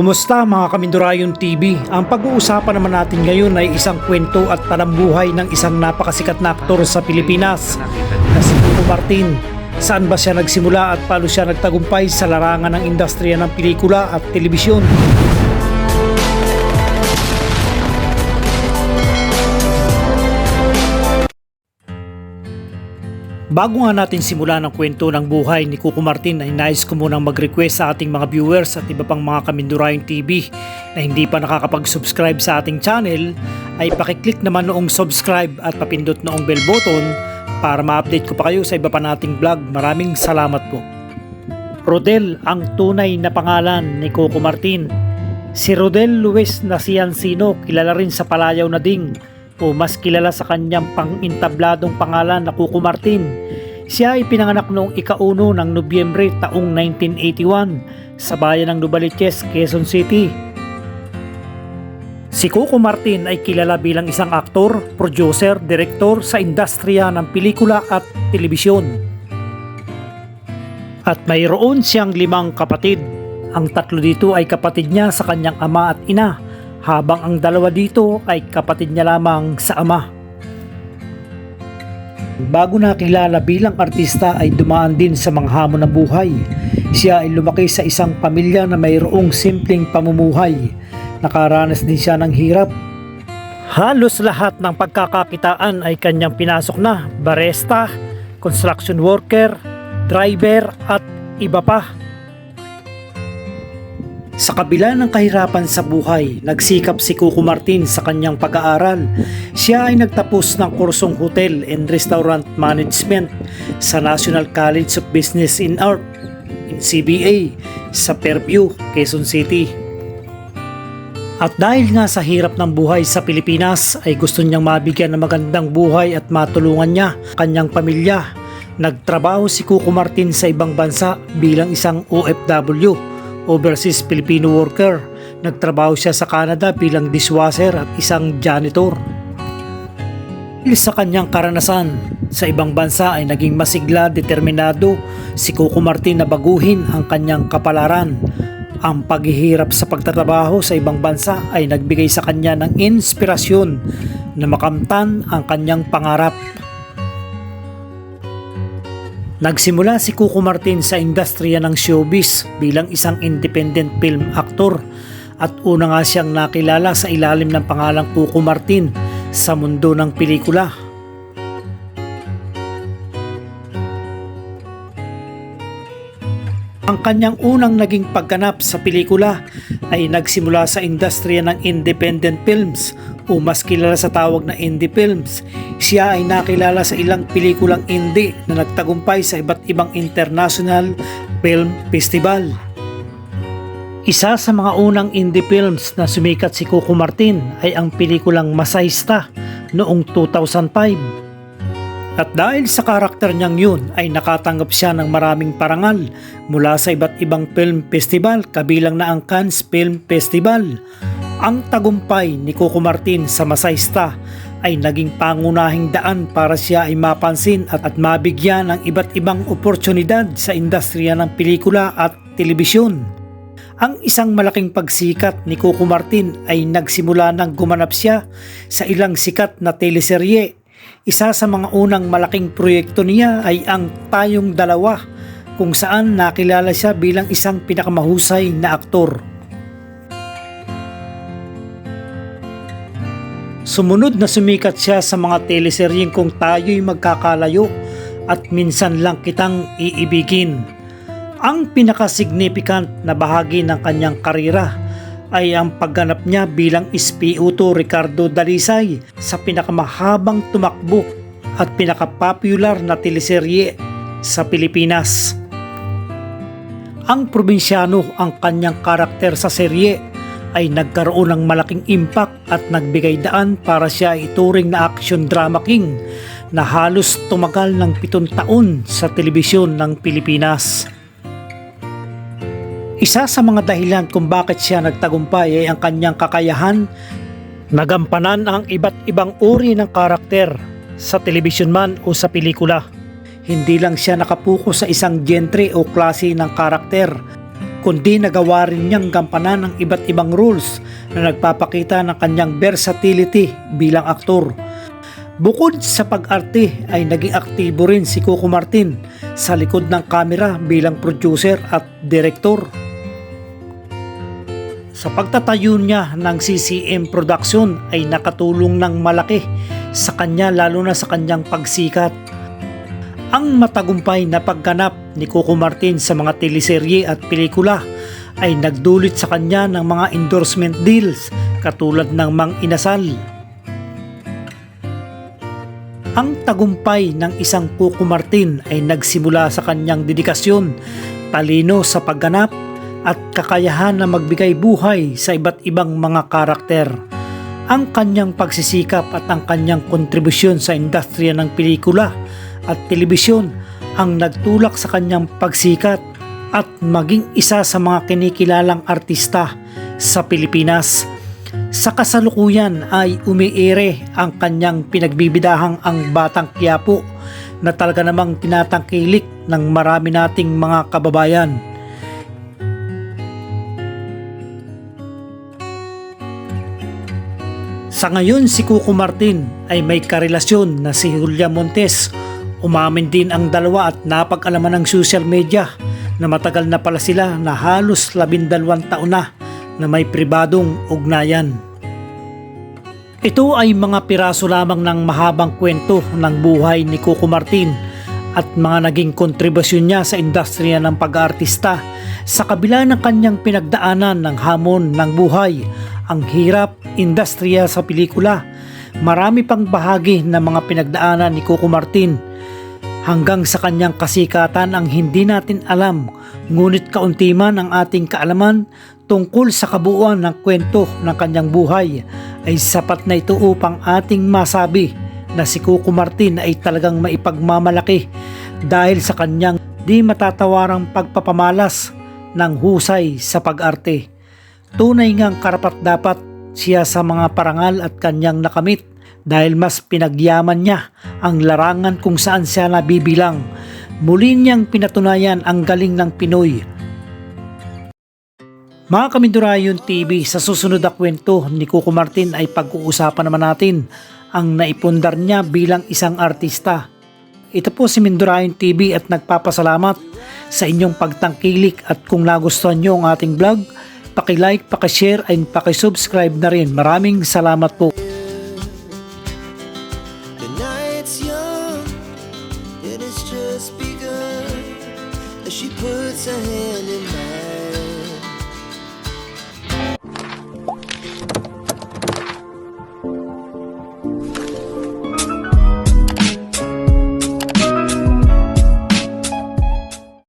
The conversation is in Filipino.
Kumusta mga Kamindurayon TV? Ang pag-uusapan naman natin ngayon ay isang kwento at talambuhay ng isang napakasikat na aktor sa Pilipinas na si Coco Martin. Saan ba siya nagsimula at paano siya nagtagumpay sa larangan ng industriya ng pelikula at telebisyon? Bago nga natin simulan ang kwento ng buhay ni Kuko Martin ay nais ko munang mag-request sa ating mga viewers at iba pang mga Kamindurayon TV na hindi pa nakakapag-subscribe sa ating channel ay pakiclick naman noong subscribe at papindot noong bell button para ma-update ko pa kayo sa iba pa nating vlog. Maraming salamat po. Rodel ang tunay na pangalan ni Coco Martin. Si Rodel Luis Nasiancino kilala rin sa Palayaw na Ding o mas kilala sa kanyang pang-intabladong pangalan na Coco Martin. Siya ay pinanganak noong ikauno ng Nobyembre taong 1981 sa bayan ng Nubaliches, Quezon City. Si Coco Martin ay kilala bilang isang aktor, producer, direktor sa industriya ng pelikula at telebisyon. At mayroon siyang limang kapatid. Ang tatlo dito ay kapatid niya sa kanyang ama at ina, habang ang dalawa dito ay kapatid niya lamang sa ama. Bago nakilala bilang artista ay dumaan din sa mga hamon ng buhay. Siya ay lumaki sa isang pamilya na mayroong simpleng pamumuhay. Nakaranas din siya ng hirap. Halos lahat ng pagkakakitaan ay kanyang pinasok na. Baresta, construction worker, driver at iba pa. Sa kabila ng kahirapan sa buhay, nagsikap si Coco Martin sa kanyang pag-aaral. Siya ay nagtapos ng kursong Hotel and Restaurant Management sa National College of Business in Art in CBA sa Fairview, Quezon City. At dahil nga sa hirap ng buhay sa Pilipinas ay gusto niyang mabigyan ng magandang buhay at matulungan niya kanyang pamilya. Nagtrabaho si Coco Martin sa ibang bansa bilang isang OFW overseas Filipino worker. Nagtrabaho siya sa Canada bilang dishwasher at isang janitor. Sa kanyang karanasan sa ibang bansa ay naging masigla, determinado si Coco Martin na baguhin ang kanyang kapalaran. Ang paghihirap sa pagtatrabaho sa ibang bansa ay nagbigay sa kanya ng inspirasyon na makamtan ang kanyang pangarap. Nagsimula si Coco Martin sa industriya ng showbiz bilang isang independent film actor at una nga siyang nakilala sa ilalim ng pangalang Coco Martin sa mundo ng pelikula. Ang kanyang unang naging pagganap sa pelikula ay nagsimula sa industriya ng independent films o mas kilala sa tawag na indie films. Siya ay nakilala sa ilang pelikulang indie na nagtagumpay sa iba't ibang international film festival. Isa sa mga unang indie films na sumikat si Coco Martin ay ang pelikulang Masayista noong 2005. At dahil sa karakter niyang yun ay nakatanggap siya ng maraming parangal mula sa iba't ibang film festival kabilang na ang Cannes Film Festival. Ang tagumpay ni Coco Martin sa Masaysta ay naging pangunahing daan para siya ay mapansin at, at mabigyan ng iba't ibang oportunidad sa industriya ng pelikula at telebisyon. Ang isang malaking pagsikat ni Coco Martin ay nagsimula nang gumanap siya sa ilang sikat na teleserye. Isa sa mga unang malaking proyekto niya ay ang Tayong Dalawa kung saan nakilala siya bilang isang pinakamahusay na aktor. Sumunod na sumikat siya sa mga teleseryeng kung tayo'y magkakalayo at minsan lang kitang iibigin. Ang pinaka-significant na bahagi ng kanyang karira ay ang pagganap niya bilang Espiuto Ricardo Dalisay sa pinakamahabang tumakbo at pinaka-popular na teleserye sa Pilipinas. Ang probinsyano ang kanyang karakter sa serye ay nagkaroon ng malaking impact at nagbigay daan para siya ituring na action drama king na halos tumagal ng pitong taon sa telebisyon ng Pilipinas. Isa sa mga dahilan kung bakit siya nagtagumpay ay ang kanyang kakayahan nagampanan ang iba't ibang uri ng karakter sa telebisyon man o sa pelikula. Hindi lang siya nakapuko sa isang genre o klase ng karakter kundi nagawa rin niyang gampanan ng iba't ibang roles na nagpapakita ng kanyang versatility bilang aktor. Bukod sa pag-arte ay naging aktibo rin si Coco Martin sa likod ng kamera bilang producer at direktor. Sa pagtatayo niya ng CCM Production ay nakatulong ng malaki sa kanya lalo na sa kanyang pagsikat. Ang matagumpay na pagganap ni Coco Martin sa mga teleserye at pelikula ay nagdulot sa kanya ng mga endorsement deals katulad ng Mang Inasal. Ang tagumpay ng isang Coco Martin ay nagsimula sa kanyang dedikasyon, talino sa pagganap at kakayahan na magbigay buhay sa iba't ibang mga karakter. Ang kanyang pagsisikap at ang kanyang kontribusyon sa industriya ng pelikula at telebisyon ang nagtulak sa kanyang pagsikat at maging isa sa mga kinikilalang artista sa Pilipinas. Sa kasalukuyan ay umiire ang kanyang pinagbibidahang ang Batang Quiapo na talaga namang tinatangkilik ng marami nating mga kababayan. Sa ngayon si Cuco Martin ay may karelasyon na si Julia Montes. Umamin din ang dalawa at napag-alaman ng social media na matagal na pala sila na halos labindalawang taon na na may pribadong ugnayan. Ito ay mga piraso lamang ng mahabang kwento ng buhay ni Coco Martin at mga naging kontribusyon niya sa industriya ng pag-aartista sa kabila ng kanyang pinagdaanan ng hamon ng buhay, ang hirap, industriya sa pelikula. Marami pang bahagi ng mga pinagdaanan ni Coco Martin hanggang sa kanyang kasikatan ang hindi natin alam ngunit kaunti man ang ating kaalaman tungkol sa kabuuan ng kwento ng kanyang buhay ay sapat na ito upang ating masabi na si Coco Martin ay talagang maipagmamalaki dahil sa kanyang di matatawarang pagpapamalas ng husay sa pag-arte. Tunay ngang karapat dapat siya sa mga parangal at kanyang nakamit dahil mas pinagyaman niya ang larangan kung saan siya nabibilang. Muli niyang pinatunayan ang galing ng Pinoy mga Kamindurayon TV, sa susunod na kwento ni Coco Martin ay pag-uusapan naman natin ang naipundar niya bilang isang artista. Ito po si Mindurayon TV at nagpapasalamat sa inyong pagtangkilik at kung nagustuhan niyo ang ating vlog, Pakilike, pakishare, and pakisubscribe na rin. Maraming salamat po. The night's young, and it's just begun. She puts her hand in mine.